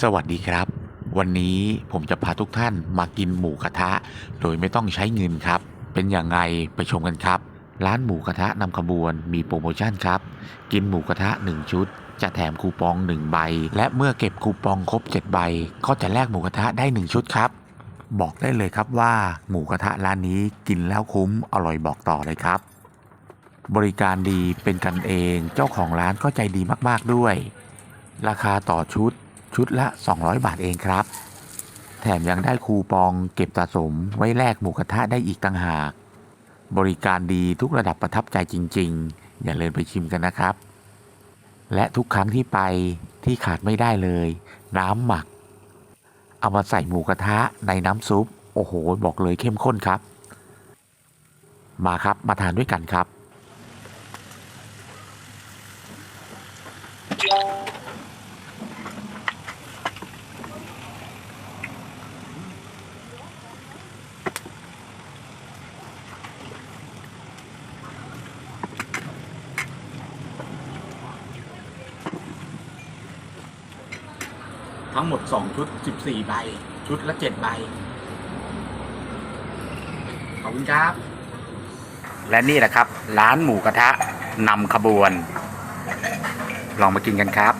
สวัสดีครับ วันนี้ผมจะพาทุกท่านมากินหมูกระทะ โดยไม่ต้องใช้เงินครับ เป็นอย่างไงไปชมกันครับ ร้านหมูกระทะนำขบวนมีโปรโมชั่นครับ กินหมูกระทะ 1 ชุด จะแถมคูปอง 1 ใบ และเมื่อเก็บคูปองครบ 7 ใบ ก็จะแลกหมูกระทะได้ 1 ชุดครับ บอกได้เลยครับว่าหมูกระทะร้านนี้กินแล้วคุ้มอร่อยบอกต่อเลยครับ บริการดีเป็นกันเอง เจ้าของร้านก็ใจดีมาก ๆด้วย ราคาต่อชุด ชุดละ 200 บาทเองครับ แถมยังได้คูปองเก็บสะสมไว้แลกหมูกระทะได้อีกต่างหาก บริการดีทุกระดับประทับใจจริง ๆ อย่าลืมไปชิมกันนะครับ และทุกครั้งที่ไปที่ขาดไม่ได้เลย น้ำหมัก เอามาใส่หมูกระทะในน้ำซุป โอ้โห บอกเลยเข้มข้นครับ มาครับมาทานด้วยกันครับ ทั้งหมด2ชุด14ใบ ชุดละ7ใบ ขอบคุณครับ และนี่แหละครับ ร้านหมูกระทะนำขบวน ลองมากินกันครับ